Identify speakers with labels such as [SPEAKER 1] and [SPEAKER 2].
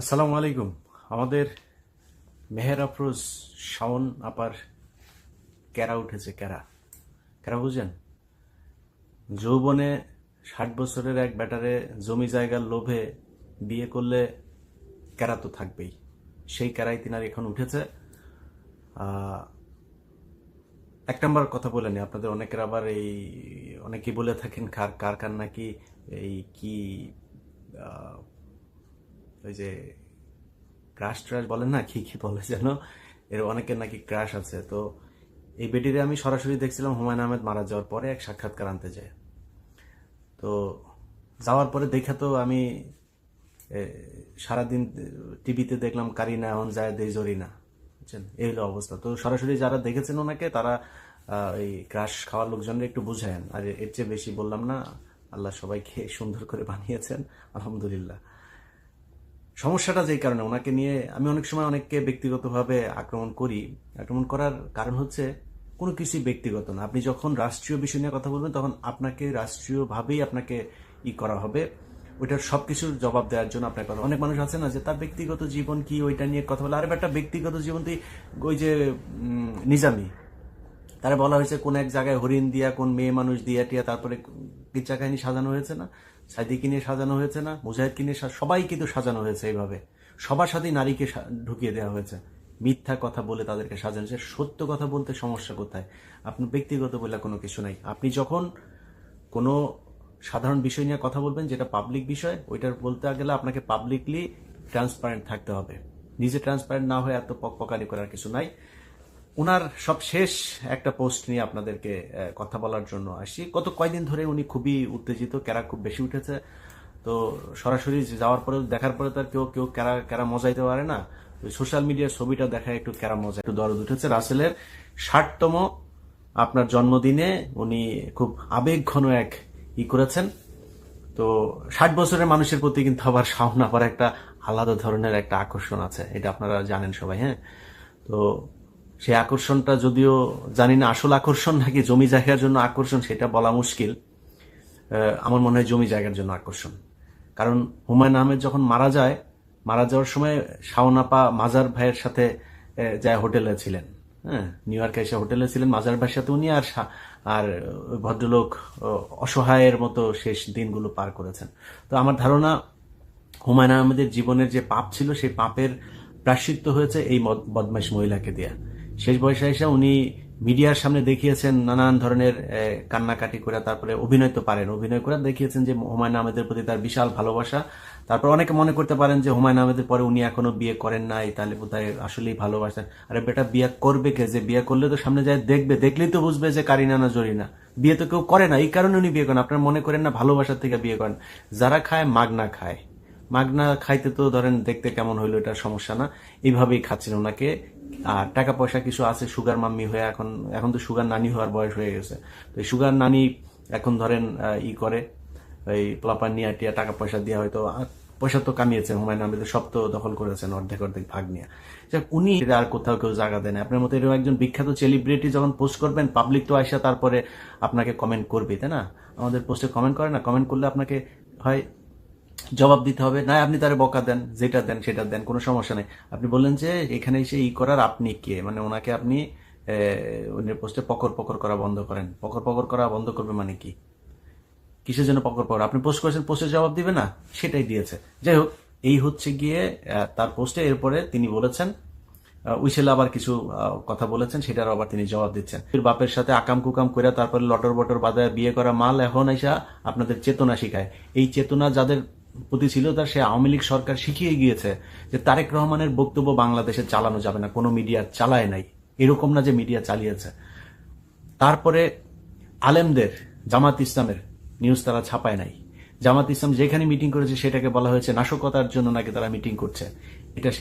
[SPEAKER 1] আসসালামু আলাইকুম। আমাদের মেহের আফরোজ শাওন আপার ক্যারা উঠেছে ক্যারা ক্যারা বুঝেন? যৌবনে ষাট বছরের এক ব্যাটারে জমি জায়গার লোভে বিয়ে করলে ক্যারা তো থাকবেই। সেই ক্যারাই তিনার এখন উঠেছে। এক নম্বর কথা বলে নি আপনাদের অনেকের আবার এই অনেকেই বলে থাকেন কার কার কার নাকি এই কি ওই যে ক্রাশ ট্রাশ বলেন না, কি কি বলে যেন, এর অনেকের নাকি ক্রাশ আছে। তো এই বেটিরে আমি সরাসরি দেখছিলাম হুমায়ুন আহমেদ মারা যাওয়ার পরে এক সাক্ষাৎকার আনতে যায়। তো যাওয়ার পরে দেখা তো আমি সারাদিন টিভিতে দেখলাম কারিনা এখন যায় দেই জরিনা, বুঝছেন? এই হলো অবস্থা। তো সরাসরি যারা দেখেছেন ওনাকে, তারা এই ক্রাশ খাওয়ার লোকজনের একটু বুঝায়েন। আর এর চেয়ে বেশি বললাম না, আল্লাহ সবাইকে সুন্দর করে বানিয়েছেন, আলহামদুলিল্লাহ। সমস্যাটা যেই কারণে, ওনাকে নিয়ে আমি অনেক সময় অনেককে ব্যক্তিগতভাবে আক্রমণ করি। আক্রমণ করার কারণ হচ্ছে কোনো কিছুই ব্যক্তিগত না। আপনি যখন রাষ্ট্রীয় বিষয় নিয়ে কথা বলবেন, তখন আপনাকে রাষ্ট্রীয়ভাবেই আপনাকে ই করা হবে। ওইটার সব কিছুর জবাব দেওয়ার জন্য আপনার কথা অনেক মানুষ আছে না যে, তার ব্যক্তিগত জীবন কি? ওইটা নিয়ে কথা বলে। আর একটা ব্যক্তিগত জীবন তুই ওই যে নিজামি। তারা বলা হয়েছে, কোন এক জায়গায় হরিণ দিয়া, কোন মেয়ে মানুষ দিয়া টিয়া তারপরে কিচ্ছা কাহিনী সাজানো হয়েছে না? সাইদিকে নিয়ে সাজানো হয়েছে না? মুজাহিদকে নিয়ে সবাই কিন্তু সাজানো হয়েছে এইভাবে। সবার সাথেই নারীকে ঢুকিয়ে দেওয়া হয়েছে। মিথ্যা কথা বলে তাদেরকে সাজানো হয়েছে। সত্য কথা বলতে সমস্যা কোথায়? আপনার ব্যক্তিগত বলে কোনো কিছু নাই। আপনি যখন কোনো সাধারণ বিষয় নিয়ে কথা বলবেন, যেটা পাবলিক বিষয়, ওইটার বলতে গেলে আপনাকে পাবলিকলি ট্রান্সপারেন্ট থাকতে হবে। নিজে ট্রান্সপারেন্ট না হয়ে এত পকপকানি করার কিছু নাই। ওনার সব শেষ একটা পোস্ট নিয়ে আপনাদেরকে কথা বলার জন্য আসি গত কয়দিন ধরে উনি খুবই উত্তেজিত ক্যারা খুব বেশি উঠেছে। তো সরাসরি যাওয়ার পরে দেখার পরে তো আর কেউ কেউ ক্যারা ক্যারা মজাইতে পারে না। সোশ্যাল মিডিয়ার ছবিটা দেখায় একটু ক্যারা মজা, একটু দরদ উঠেছে। রাসেলের ষাটতম আপনার জন্মদিনে উনি খুব আবেগ ঘন এক ই করেছেন। তো ষাট বছরের মানুষের প্রতি কিন্তু আবার শাওন আবার একটা আলাদা ধরনের একটা আকর্ষণ আছে, এটা আপনারা জানেন সবাই হ্যাঁ? তো সেই আকর্ষণটা যদিও জানি না, আসল আকর্ষণ নাকি জমি জায়গার জন্য আকর্ষণ সেটা বলা মুশকিল। আমার মনে হয় জমি জায়গার জন্য আকর্ষণ। কারণ হুমায়ুন আহমেদ যখন মারা যায়, মারা যাওয়ার সময় শাওনাপা মাজার ভাইয়ের সাথে যায় হোটেলে ছিলেন। হ্যাঁ নিউ ইয়র্কে এসে হোটেলে ছিলেন, মাজার ভাইয়ের সাথে উনি আর আর ভদ্রলোক অসহায়ের মতো শেষ দিনগুলো পার করেছেন। তো আমার ধারণা হুমায়ুন আহমেদের জীবনের যে পাপ ছিল, সেই পাপের প্রাশ্চিত্য হয়েছে এই বদমাইশ মহিলাকে দেয়া। শেষ বয়সে এসে উনি মিডিয়ার সামনে দেখিয়েছেন নানান ধরনের কান্নাকাটি করে, তারপরে অভিনয় তো পারেন। অভিনয় করে দেখিয়েছেন যে হুমায়ুন আহমেদের প্রতি তার বিশাল ভালোবাসা। তারপর অনেকে মনে করতে পারেন যে হুমায়ুন আহমেদের পরে উনি এখনও বিয়ে করেন নাই, তাহলে বোধহয় আসলেই ভালোবাসেন আরে বেটা, বিয়ে করবে কে? যে বিয়ে করলে তো সামনে যায় দেখবে, দেখলেই তো বুঝবে যে কারিনা না। জরিনা বিয়ে তো কেউ করে না, এই কারণে উনি বিয়ে করেন। আপনার মনে করেন না ভালোবাসার থেকে বিয়ে করেন। যারা খায় মাগনা খায়। মাগনা খাইতে তো ধরেন দেখতে কেমন হইল এটা সমস্যা না। এইভাবেই খাচ্ছেন ওনাকে। আর টাকা পয়সা কিছু আছে সুগার মাম্মি হয়ে এখন এখন তো সুগার নানি হওয়ার বয়স হয়ে গেছে। তো সুগার নানি এখন ধরেন ই করে এই প্লাপার নিয়ে টিয়া টাকা পয়সা দিয়ে হয়তো পয়সা তো কামিয়েছেন হুমায়ুন আহমেদের সব তো দখল করেছেন অর্ধেক অর্ধেক ভাগ নিয়ে। যাক, উনি আর কোথাও কেউ জায়গা দেন। আপনার মতো এরকম একজন বিখ্যাত সেলিব্রিটি যখন পোস্ট করবেন পাবলিক তো আসা তারপরে আপনাকে কমেন্ট করবে তাই না? আমাদের পোস্টে কমেন্ট করে না কমেন্ট করলে আপনাকে হয় জবাব দিতে হবে, না, আপনি তারে বকা দেন, যেটা দেন সেটা দেন, কোনো সমস্যা নেই। আপনি বললেন যে, এখানে এসে ই করার আপনি কে? মানে ওনাকে আপনি উনি পোস্টে পকর পকর করা বন্ধ করেন। পকর পকর করা বন্ধ করবে মানে কি? কিসের জন্য পকর পকর? আপনি পোস্ট করেছেন পোস্টের জবাব দিবে না? সেটাই দিয়েছে। যাই হোক, এই হচ্ছে গিয়ে তার পোস্টে এরপরে তিনি বলেছেন উইসেল আবার কিছু কথা বলেছেন সেটার আবার তিনি জবাব দিচ্ছেন। বাপের সাথে আকাম কুকাম করে তারপরে লটর বটর বাজায় বিয়ে করা মাল এখন এসা আপনাদের চেতনা শিখায়। এই চেতনা যাদের প্রতি ছিল তার সে আওয়ামী লীগ সরকার শিখিয়ে গিয়েছে যে তারেক রহমানের বক্তব্য বাংলাদেশে চালানো যাবে না, কোনো মিডিয়া চালায় নাই। এরকম না যে মিডিয়া চালিয়েছে। তারপরে আলেমদের, জামাত ইসলামের নিউজ তারা ছাপায় নাই। জামাত ইসলাম যেখানে মিটিং করেছে সেটাকে বলা হয়েছে নাশকতার জন্য নাকি তারা মিটিং করছে। এটা